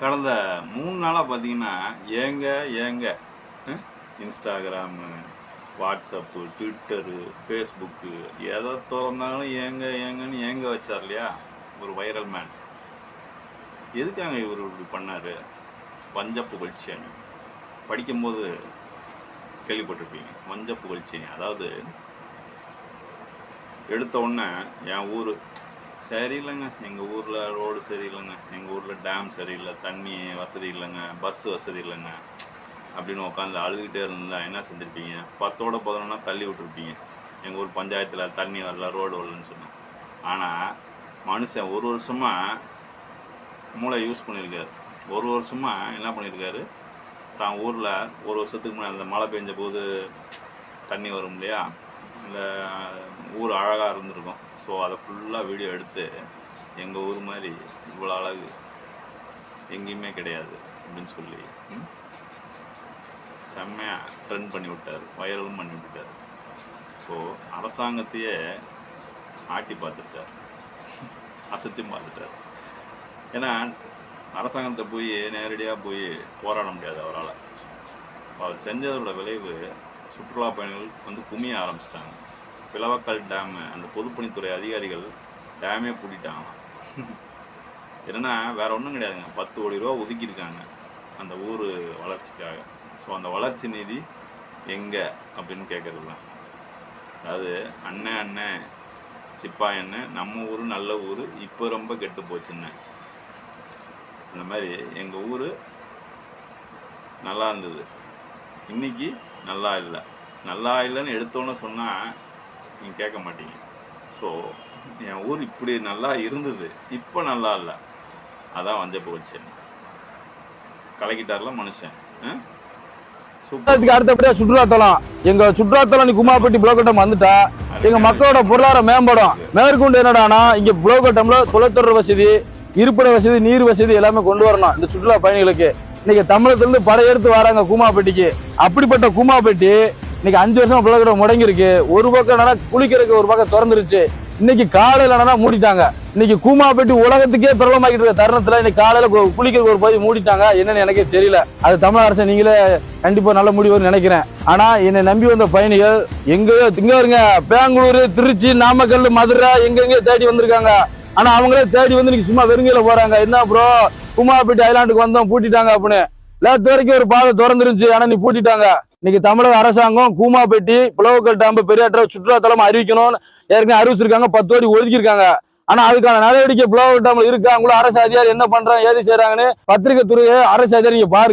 கடந்த மூணு நாளாக பார்த்தீங்கன்னா ஏங்க ஏங்க இன்ஸ்டாகிராமு வாட்ஸ்அப்பு ட்விட்டரு ஃபேஸ்புக்கு எதை திறந்தாலும் ஏங்க ஏங்கன்னு ஏங்க வச்சார் இல்லையா? ஒரு வைரல் மேன் எதுக்காங்க இவர் இப்படி பண்ணார்? வஞ்ச புகழ்ச்சியணி படிக்கும்போது கேள்விப்பட்டிருப்பீங்க. வஞ்ச புகழ்ச்சியானி. அதாவது எடுத்த உடனே என் ஊர். சரியில்லைங்க. எங்கள் ஊரில் ரோடு சரியில்லைங்க. எங்கள் ஊரில் டேம் சரியில்லை தண்ணி வசதி இல்லைங்க பஸ் வசதி இல்லைங்க. அப்படின்னு உட்காந்து அழுதுகிட்டே இருந்தால் என்ன செஞ்சுருப்பீங்க? பத்தோட பதினொன்னா தள்ளி விட்டுருப்பீங்க. எங்கள் ஊர் பஞ்சாயத்தில் தண்ணி வரல ரோடு வரலன்னு சொன்னேன் ஆனால் மனுஷன் ஒரு வருஷமாக மூளை யூஸ் பண்ணியிருக்காரு. ஒரு வருஷமாக என்ன பண்ணியிருக்காரு? தான் ஊரில் ஒரு வருஷத்துக்கு முன்னாடி அந்த மழை பெஞ்ச போது தண்ணி வரும் இல்லையா? இந்த ஊர் அழகாக இருந்திருக்கும். ஸோ அதை ஃபுல்லாக வீடியோ எடுத்து எங்கள் ஊர் மாதிரி இவ்வளோ அழகு எங்கேயுமே கிடையாது அப்படின்னு சொல்லி செம்மையாக ட்ரெண்ட் பண்ணி விட்டார் வைரலும் பண்ணி விட்டார். ஸோ அரசாங்கத்தையே ஆட்டி பார்த்துட்டார். அசத்தி பார்த்துட்டார். ஏன்னா அரசாங்கத்தை போய் நேரடியாக போய் போராட முடியாது அவரால். அவர் செஞ்சதோட விளைவு சுற்றுலா பயணிகள் வந்து குமிய ஆரம்பிச்சிட்டாங்க. பிளவக்கல் டேமு அந்த பொதுப்பணித்துறை அதிகாரிகள் டேமே பூட்டிட்டாங்களாம் என்னன்னா வேறு ஒன்றும் கிடையாதுங்க. பத்து கோடி ரூபா ஒதுக்கியிருக்காங்க அந்த ஊர் வளர்ச்சிக்காக. ஸோ அந்த வளர்ச்சி நிதி எங்கே அப்படின்னு கேட்குறது தான் அதாவது அண்ணன் அண்ணன் சிப்பா அண்ணன் நம்ம ஊர் நல்ல ஊர் இப்போ ரொம்ப கெட்டு போச்சுன்னு. அந்த மாதிரி எங்கள் ஊர் நல்லா இருந்தது. இன்னைக்கு நல்லா இல்லை. நல்லா இல்லைன்னு எடுத்தோன்னு சொன்னால் நீங்கள் கேட்க மாட்டீங்க. ஸோ என் ஊர் இப்படி நல்லா இருந்தது. இப்போ நல்லா இல்லை. அதான் வஞ்ச போச்சு. கலக்கிட்டார்ல மனுஷன். அடுத்தபடியா சுற்றுலாத்தலம். எங்க சுற்றுலாத்தலம் நீ குமாப்பட்டி புலோக்கட்டம் வந்துட்டா. எங்க மக்களோட பொருளாதாரம் மேம்படும். மேற்கொண்டு என்னடானா இங்க புலோக்கட்டம்ல குளத்தொடர் வசதி இருப்பிட வசதி நீர் வசதி எல்லாமே கொண்டு வரணும் இந்த சுற்றுலா பயணிகளுக்கு. இன்னைக்கு தமிழகத்துல இருந்து படையெடுத்து வராங்க கூமாப்பட்டிக்கு அப்படிப்பட்ட கூமாப்பட்டி இன்னைக்கு அஞ்சு வருஷம் பிள்ளை முடங்கி இருக்கு ஒரு பக்கம் என்னன்னா குளிக்கிறதுக்கு ஒரு பக்கம் திறந்துருச்சு. இன்னைக்கு காலையில என்னன்னா மூடிட்டாங்க. இன்னைக்கு கூமாப்பட்டி உலகத்துக்கே பிரபலமாக்கிட்டு இருக்க தருணத்துல இன்னைக்கு காலையில குளிக்கிறதுக்கு ஒரு பகுதி மூடிட்டாங்க. என்னன்னு எனக்கே தெரியல. அது தமிழக அரசு நீங்களே கண்டிப்பா நல்ல முடிவுன்னு நினைக்கிறேன். ஆனா என்னை நம்பி வந்த பயணிகள் எங்கேயோ திங்க வருங்க பெங்களூரு திருச்சி நாமக்கல் மதுரை எங்கெங்க தேடி வந்திருக்காங்க. ஆனா அவங்களே தேடி வந்து இன்னைக்கு சும்மா வெறுங்கையில போறாங்க. என்ன ப்ரோ குமாரப்பட்டி ஐலாண்டுக்கு வந்தோம் பூட்டிட்டாங்க அப்படின்னு. லேத்து வரைக்கும் ஒரு பாதை திறந்துருந்துச்சு ஆனா நீ பூட்டிட்டாங்க. இன்னைக்கு தமிழக அரசாங்கம் கூமாப்பட்டி புலவக்கல் டேம்பு பெரியாற்ற சுற்றுலாத்தலம் அறிவிக்கணும்னு ஏற்கனவே அறிவிச்சிருக்காங்க பத்து கோடி ஒதுக்கியிருக்காங்க. ஆனா அதுக்கான நடவடிக்கை புலவக்கல் டேம்ல இருக்கா? அவங்களும் அரசு அதிகாரி என்ன பண்றாங்க ஏது செய்யறாங்கன்னு பத்திரிகை துறையை அரசு அதிகாரி பாருங்க.